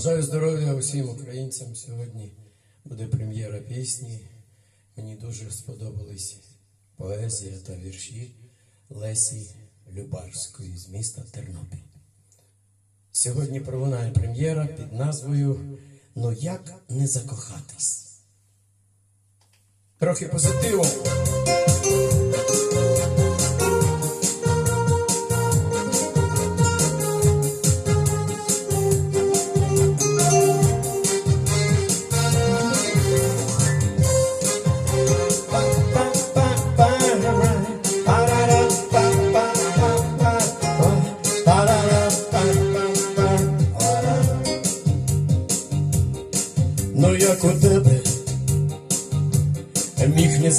Бажаю здоров'я усім українцям. Сьогодні буде прем'єра пісні. Мені дуже сподобались поезія та вірші Лесі Любарської з міста Тернопіль. Сьогодні пролунає прем'єра під назвою Ну як не закохатись. Трохи позитиву.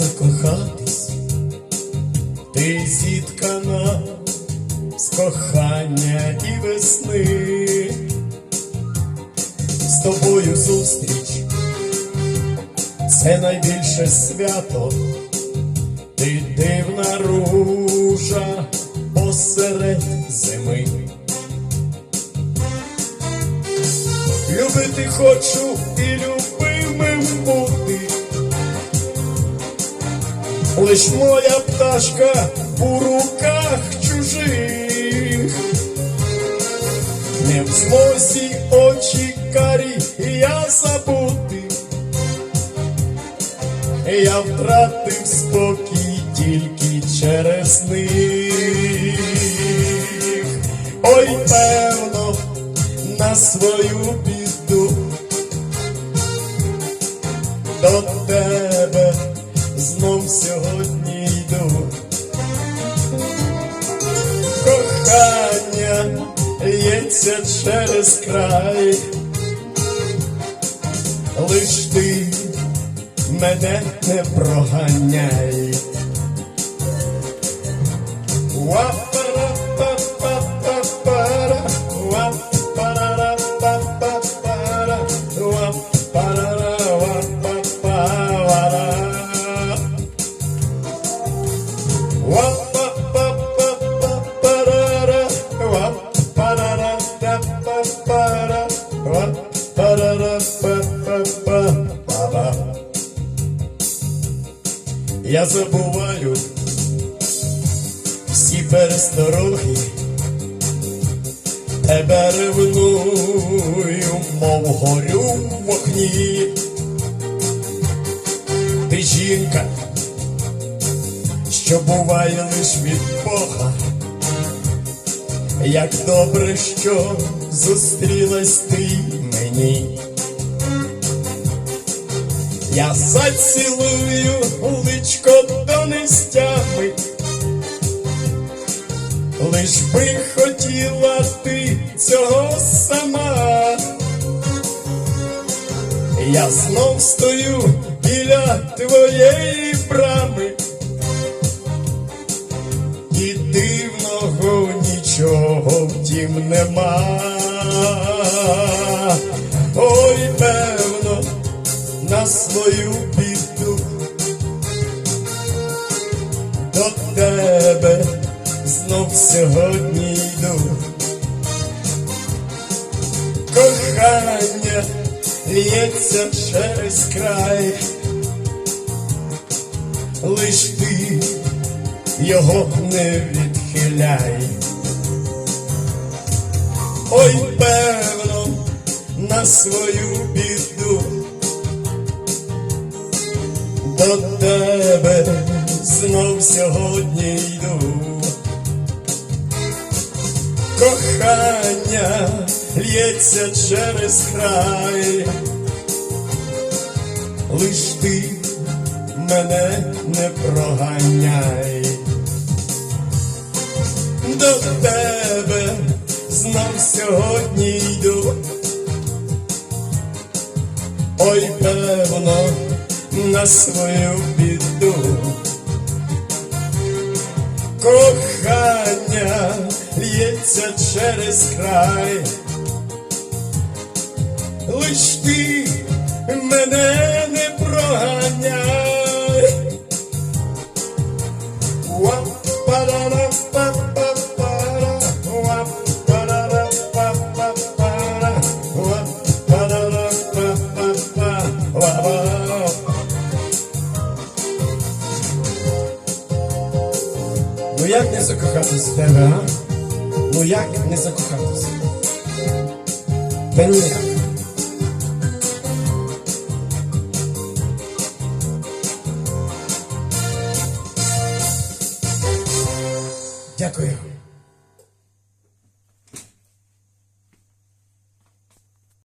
Закохатись, ти зіткана з кохання і весни, з тобою зустріч, це найбільше свято, ти дивна ружа посеред зими. Любити хочу і любимим Лиш моя пташка у руках чужих, не в змозі очі карі я забути, я втратив спокій тільки через них. Ой, певно, на свою біду. До тебе край, лиш ти мене не проганяй. Ва-па-ра-па-па-па-ра, Я забуваю всі перестороги, тебе ревную, мов горю в вогні. Ти жінка, що буває лиш від Бога. Як добре, що зустрілась ти мені. Я зацілую лиш би хотіла ти цього сама. Я знов стою біля твоєї брами, і дивного нічого втім нема. Ой, певно, на свою біду до тебе знов сьогодні йду. Кохання лється через край, лиш ти його не відхиляй. Ой, певно, на свою біду до тебе знов сьогодні йду. Кохання лється через край, лиш ти мене не проганяй. До тебе знов сьогодні йду. Ой, певно, на свою біду. Кохання dětce přerez kraj. Liš ty mene neproháňaj. No jak něco kochat z tebe? Ну як не закохатися? Та ніяк. Дякую.